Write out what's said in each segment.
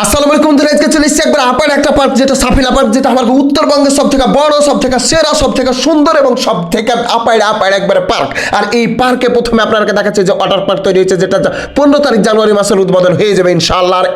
আসসালামু আলাইকুম আজকে চলে এসেছি একবার আপার একটা পার্ক, যেটা সাফিনা পার্ক, যেটা আমার উত্তরবঙ্গের সব থেকে বড় সব থেকে সেরা সব থেকে সুন্দর এবং সব থেকে একবারে পার্ক। আর এই পার্কে প্রথমে দেখাচ্ছে যে ওয়াটার পার্ক তৈরি হয়েছে, যেটা পনেরো তারিখ জানুয়ারি মাসের উদ্বোধন হয়ে যাবে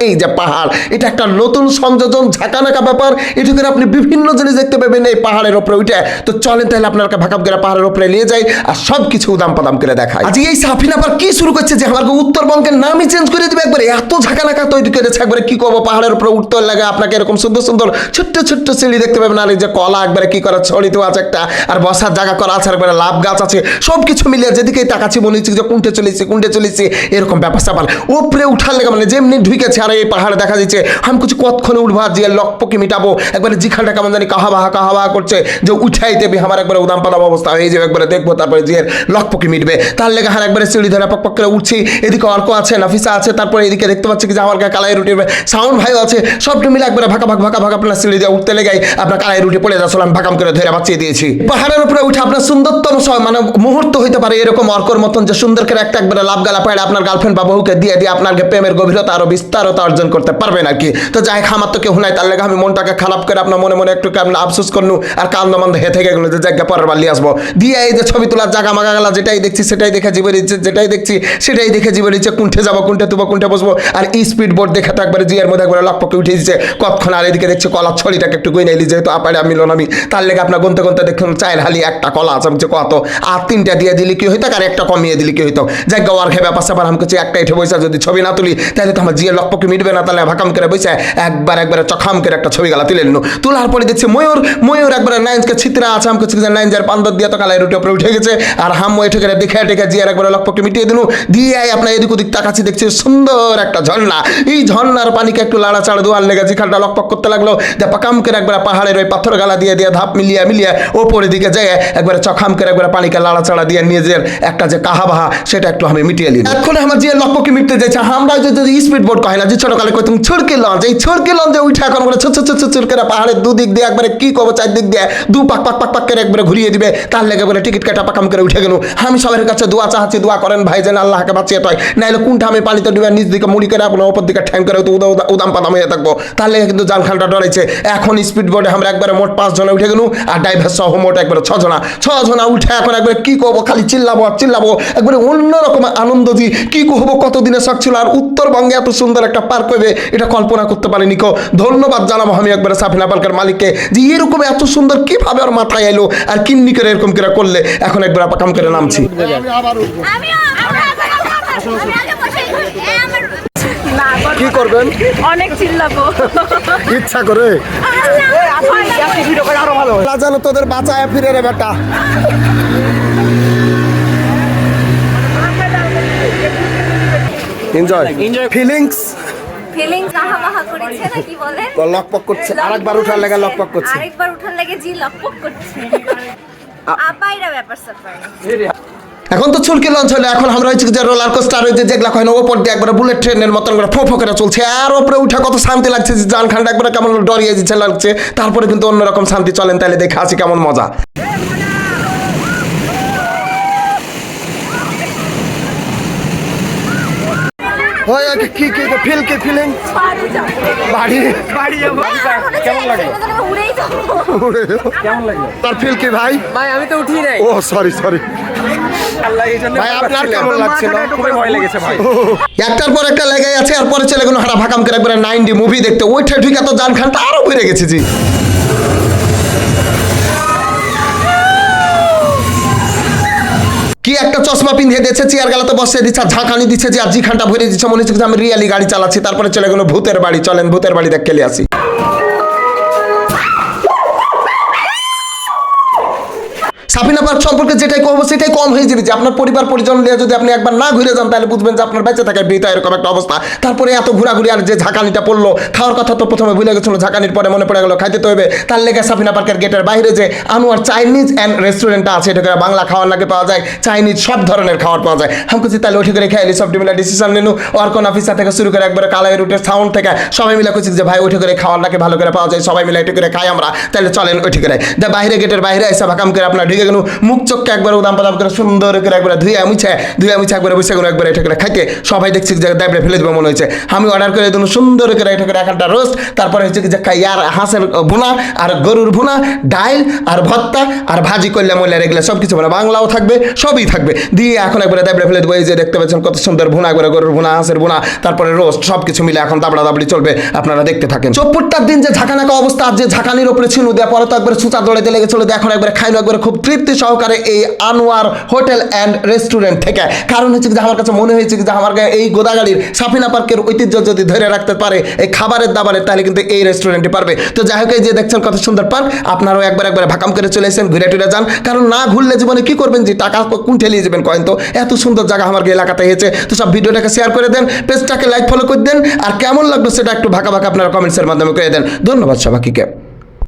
এই যে পাহাড়, এটা একটা নতুন সংযোজন, ঝাঁকানাকা ব্যাপার। এটাকে আপনি বিভিন্ন জিনিস দেখতে পাবেন এই পাহাড়ের ওপরে উঠে। তো চলেন তাহলে আপনাকে করে পাহাড়ের উপরে নিয়ে যাই আর সব কিছু উদাম পাদাম করে দেখায় আজ এই সাফিনা পার্ক কি শুরু করছে যে আমাকে উত্তরবঙ্গের নামই চেঞ্জ করে দিবে? একবারে এত ঝাঁকানাকা তৈরি করেছে, একবারে কি করব পাহাড়ের উপরে উঠতে লাগে, আপনাকে এরকম সুন্দর সুন্দর ছোট্ট ছোট্ট সিঁড়ি দেখতে পাবেন। আর এই যে কলা একবারে কি করা ছড়িতেও আছে একটা, আর বসার জায়গা করা আছে একবারে লাভ গাছ আছে সব কিছু মিলিয়ে যেদিকে তাকাচ্ছি মনে হচ্ছে যে কুন্টে চলেছে কুন্টে চলেছে, এরকম ব্যাপার স্যাপার। উপরে উঠার লেগে মানে যেমনি ঢুকেছে, আর এই পাহাড়ে দেখা যাচ্ছে, আমি কিছু কতক্ষণে উঠবো, আর যে লকপকে মিটাবো, একবারে জিখানটা কেমন জানি কাহা বাহা কাহা বাহা করছে, যে উঠাই দেবে, আমার একবারে উদাম পাদাম অবস্থা হয়ে যাবে, একবারে দেখব, তারপরে যে লকপকে মিটবে। তার লেগে হার একবারে সিঁড়ি ধরে পক পক করে উঠছি, এদিকে অর্ক আছে, নাফিসা আছে, তারপরে এদিকে দেখতে পাচ্ছি যে আমার গায়ে কালাই রুটি সাউন্ড ভাই আছে সবটা মিলে একবারে ভাকা ভাগ ভাকা ভাগ আপনার সিঁড়ি দিয়ে উঠতে লেগে আপনার কালাই রুটি পড়ে যাচ্ছিল আমি ভাকাম করে ধরে বাঁচিয়ে দিয়েছি। পাহাড়ের উপরে উঠে আপনার সুন্দরতম মানে মুহূর্ত হইতে পারে এরকম অর্কর মতন যে সুন্দর করে একটা একবারে লাভ গালা পাড়ে আপনার গার্লফ্রেন্ড বা বহুকে দিয়ে দিয়ে আপনাকে প্রেমের গভীরতা আরও বিস্তারতা অর্জন করতে পারবেন আর কি তো যাই আমার তো কেউ নাই, তার লেগে আমি মনটাকে খারাপ করে আপনার মনে মনে একটু কেমন আফসোস করনু, আর কান্দ মান্দ হে থেকে গেলো যে জায়গা পরের বার নিয়ে আসব। দিয়ে এই যে ছবি তোলার জায়গা মাগা গেলা, যেটাই দেখছি সেটাই দেখে জীবন ইচ্ছে, যেটাই দেখছি সেটাই দেখে জীবন ইচ্ছে, কুণ্ঠে যাব, কুণ্ঠে তুবো, কুণ্ঠে বসবো, আর স্পিড বোর্ড দেখে তো একবারে জিয়ার মধ্যে একবারে লকপকে উঠে দিচ্ছে কতক্ষণ আর এদিকে দেখছি কলার ছড়িটাকে একটু গই নাইলি যেহেতু আপারে আমি লোন আমি তার লেগে আপনার গুনতে গুনতে দেখুন, চায়ের হালি একটা কলা আছে, আমি কত। আর তিনটা দিয়ে দিলি কি হইতো, আর একটা কমিয়ে দিলি কি হইতো। যাই গাওয়ার খেয়ে ব্যাপার স্যাপার আমি কিছু একটা এঠে বসে যদি ছবি না তুলি, তাহলে তো আমার জিয়ের লক্ষ্যকে মিটবে না, তাহলে ভাকাম করে বসে একবার একবারে চখাম করে একটা ছবি গালা তুলে নিল তোলার পরে দেখছি ময়ূর ময়ূর একবারে নাইনকে ছিত্রা আছে, আমি কিছু নাইন যার পান্দর দিয়ে তো কালাই রুটি উপরে উঠে গেছে, আর হাম এঠে করে দেখে টেকে জিয়ার একবারে লক্ষ্যকে মিটিয়ে দিল দিয়ে আপনার এদিক ওদিক তাকাচ্ছি, দেখছি সুন্দর একটা ঝর্ণা। এই ঝর্ণার পানিকে একটু লাড়া চাড়া দোয়ার লেগে জিখানটা লকপক করতে লাগল যে পাকাম করে একবার পাহাড়ের ওই পাথর গালা দিয়ে দিয়ে ধাপ মিলিয়ে মিলিয়ে ওপরের দিকে যায় একবারে চখাম করে একবার পানিকে লাড়া চাড়া দিয়ে নিজের একটা যে কাহা বাহা, সেটা একটু আমি মিটিয়ে নিই। এখন আমার যে লক্ষ্যকে মিটতে যাচ্ছে, আমরা যদি স্পিড বোর্ড কয় না, যে ছোটকালে কই তুমি ছড়কে লঞ্চ, এই ছড়কে লঞ্চে উঠে এখন বলে ছোট ছোট ছোট করে পাহাড়ের দুদিক দিয়ে একবারে কি করব, চারদিক দিয়ে দু পাক পাক পাক পাক করে একবারে ঘুরিয়ে দিবে, তার লেগে বলে টিকিট কাটা পাকাম করে উঠে গেল আমি সবার কাছে দোয়া চাচ্ছি দোয়া করেন ভাই যেন আল্লাহকে বাঁচিয়ে তয়। নাইলে কোনটা আমি পানিতে ডুবে নিচ দিকে মুড়ি করে আপনার ওপর দিকে ঠ্যাং করে তো উদা উদা- উদাম পাদাম হয়ে থাকব। তার লেগে কিন্তু জান খানটা ডরাইছে। এখন স্পিড বোর্ডে আমরা একবারে মোট পাঁচ জনে উঠে গেল আর ড্রাইভার সহ মোট একবারে ছ জনা ছ জনা উঠে এখন একবারে কি করব? খালি চিল্লাবো আর চিল্লাবো। একবারে অন্যরকম আনন্দ দিই কি করব? কতদিনের শখ ছিল? আর উত্তরবঙ্গে এত সুন্দর একটা পার্ক হবে এটা কল্পনা করতে পারিনি কেউ ধন্যবাদ জানাব আমি একবারে সাফিনা পার্কের মালিককে যে এরকম এত সুন্দর কীভাবে আর মাথায় এলো আর কিন্নি করে এরকম করে করলে। এখন একবার পাকাম করে নামছি। কি করবেন? অনেক চিল্লাবো। ইচ্ছা করে? জানো তোদের বাঁচায় ফিরে রে বেটা। এনজয় ফিলিংস ফিলিংস বলেন? লকপক করছে। আরেকবার উঠার লেগে লকপক করছে। আরেকবার উঠার লাগে জি লকপক করছে। আপাইরা ব্যাপার স্যাপার এখন তো চুলকি লঞ্চ হলো এখন আমরা হচ্ছে যে রোলার কোস্টার হয়েছে যেগুলো হয় না ওপর দিয়ে একবার বুলেট ট্রেনের মতন করে ফো ফো করে চলছে। আর ওপরে উঠে কত শান্তি লাগছে যে জান খানটা একবার কেমন ডরিয়ে দিচ্ছে লাগছে। তারপরে কিন্তু অন্যরকম শান্তি চলেন তাহলে দেখে আসি কেমন মজা। কি কি ফিল কি ফিলিং বাড়ি বাড়ি যাব। কেমন লাগে? উড়েই যাব। তার ফিল কি ভাই? ভাই আমি তো উঠি নাই ও সরি সরি ভাই আপনার কেমন লাগছিল? খুবই ভয় লেগেছে ভাই। একটার পর একটা লেগে আছে আর পরে হারা ভাকাম করে একবারে নাইনটি মুভি দেখতে। ওইটা ঠিক এত জান খানটা আরও বেড়ে গেছে জি। কি একটা চশমা পিঁধে দিয়েছে চেয়ার গেলাতে বসে দিচ্ছে আর ঝাঁকানি দিচ্ছে যে আর জি খানটা ভরে দিচ্ছে মনে হচ্ছে আমি রিয়ালি গাড়ি চালাচ্ছি তারপরে চলে গেল ভূতের বাড়ি চলেন ভূতের বাড়ি দেখ খেলে আসি। সাফিনা পার্ক সম্পর্কে যেটাই কমবো সেটাই কম হয়ে যাবে যে আপনার পরিবার পরিজন নিয়ে যদি আপনি একবার না ঘুরে যান, তাহলে বুঝবেন যে আপনার বেঁচে থাকে বিতা এরকম একটা অবস্থা। তারপরে এত ঘোরাঘুরি আর যে ঝাঁকানিটা পড়ল, খাওয়ার কথা তো প্রথমে ভুলে গেছিল, ঝাঁকানির পরে মনে পড়ে গেলো, খাইতে তো হবে। তার লেগে সাফিনা পার্কের গেটের বাইরে যে আনোয়ার চাইনিজ অ্যান্ড রেস্টুরেন্টটা আছে, এটা করে বাংলা খাওয়ার নাকি পাওয়া যায়, চাইনিজ সব ধরনের খাবার পাওয়া যায়। আমি কিছু তাহলে ওঠে করে খাইলি সব মিলে ডিসিশন নিলু অর্কন অফিসার থেকে শুরু করে একবারে কালাই রুটের সাউন্ড থেকে সবাই মিলে করছি যে, ভাই ওঠে করে খাওয়ার নাকি ভালো করে পাওয়া যায়, সবাই মিলে এটে করে খাই আমরা। তাহলে চলেন ওঠে করে দা বাইরে গেটের বাইরে এসে ভাকাম করে আপনার ঢুকে গেল মুখ চোখকে একবার উদাম পাদাম করে সুন্দর করে একবার ধুয়ে মুছে ধুয়ে মুছে একবার বসে গেলো একবার এটা করে খাইতে। সবাই দেখছি যে দাবড়ে ফেলে দেবো মনে হয়েছে। আমি অর্ডার করে দিলাম সুন্দর করে এটা করে একটা রোস্ট তারপরে হচ্ছে কি যে ইয়ার হাঁসের ভুনা, আর গরুর ভুনা, ডাইল, আর ভত্তা আর ভাজি করলে মহিলা এগুলো সব কিছু মানে বাংলাও থাকবে, সবই থাকবে। দিয়ে এখন একবারে দাবড়ে ফেলে দেবো, এই যে দেখতে পাচ্ছেন কত সুন্দর ভুনা, একবারে গরুর ভুনা, হাঁসের ভুনা, তারপরে রোস্ট সব কিছু মিলে এখন দাবড়া দাবড়ি চলবে, আপনারা দেখতে থাকেন। চপ্পুরটার দিন যে ঝাঁকানাকা অবস্থা, আর যে ঝাঁকানির উপরে ছিল দেওয়া পরে তো একবার সুচা দৌড়াইতে লেগেছিল দিয়ে এখন একবার খাইলো, একবার খুব তৃপ্তি সহকারে এই আনোয়ার হোটেল অ্যান্ড রেস্টুরেন্ট থেকে। কারণ হচ্ছে যে আমার কাছে মনে হয়েছে যে আমার এই গোদাগাড়ির সাফিনা পার্কের ঐতিহ্য যদি ধরে রাখতে পারে, এই খাবারের দাবারের তাহলে কিন্তু এই রেস্টুরেন্টে পারবে। তো যাই হোক, এই যে দেখছেন কত সুন্দর পার্ক, আপনারাও একবার একবার ভাকাম করে চলে এসেন ঘুরে টুরে যান। কারণ না ঘুরলে জীবনে কি করবেন যে টাকা কোন ঠেলিয়ে যাবেন কয়েন তো? এত সুন্দর জায়গা আমার এলাকাতে হয়েছে। তো সব ভিডিওটাকে শেয়ার করে দেন, পেজটাকে লাইক ফলো করে দেন, আর কেমন লাগল সেটা একটু ভাকা ভাকা আপনারা কমেন্টসের মাধ্যমে করে দেন। ধন্যবাদ সবাইকে।